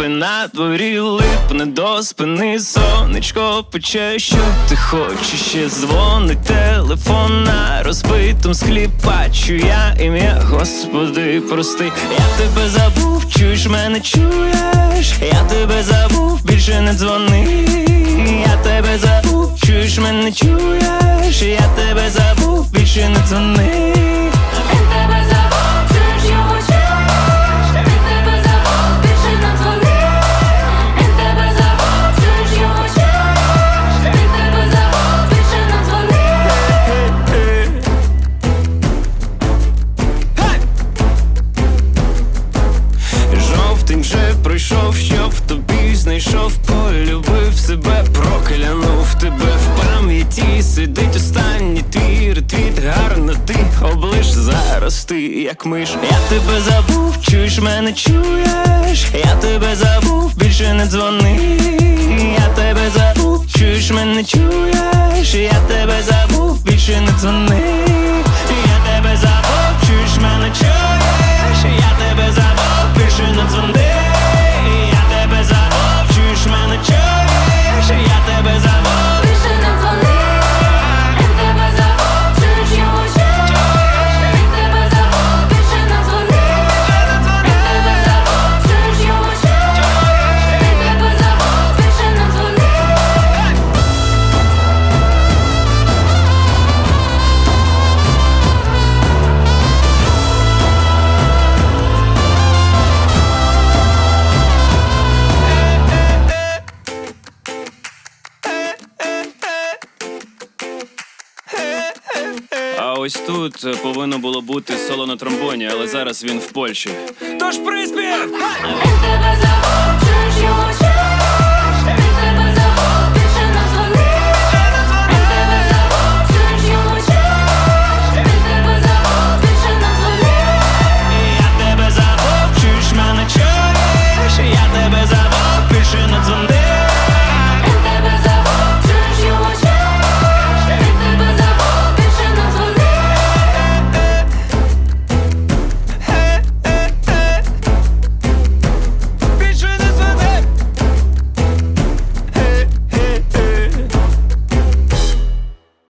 липи на дворі липне до спини сонечко пече, що ти хочеш ще дзвонить телефон на розбитом склі. Бачу я ім'я, Господи, прости, я тебе забув, чуєш мене чуєш, я тебе забув, більше не дзвони, я тебе забув, чуєш мене чуєш, я тебе забув, більше не дзвони. Вже пройшов, щоб тобі знайшов, полюбив себе, проклянув тебе. В пам'яті, сидить останній твій ретвіт, гарно ти облиш. Зараз ти, як миш. Я тебе забув, чуєш мене чуєш, я тебе забув, більше не дзвони, я тебе забув, чуєш мене чуєш, я тебе забув, більше не дзвони, ось тут е, повинно було бути соло на тромбоні, але зараз він в Польщі. Тож приспів! Він тебе його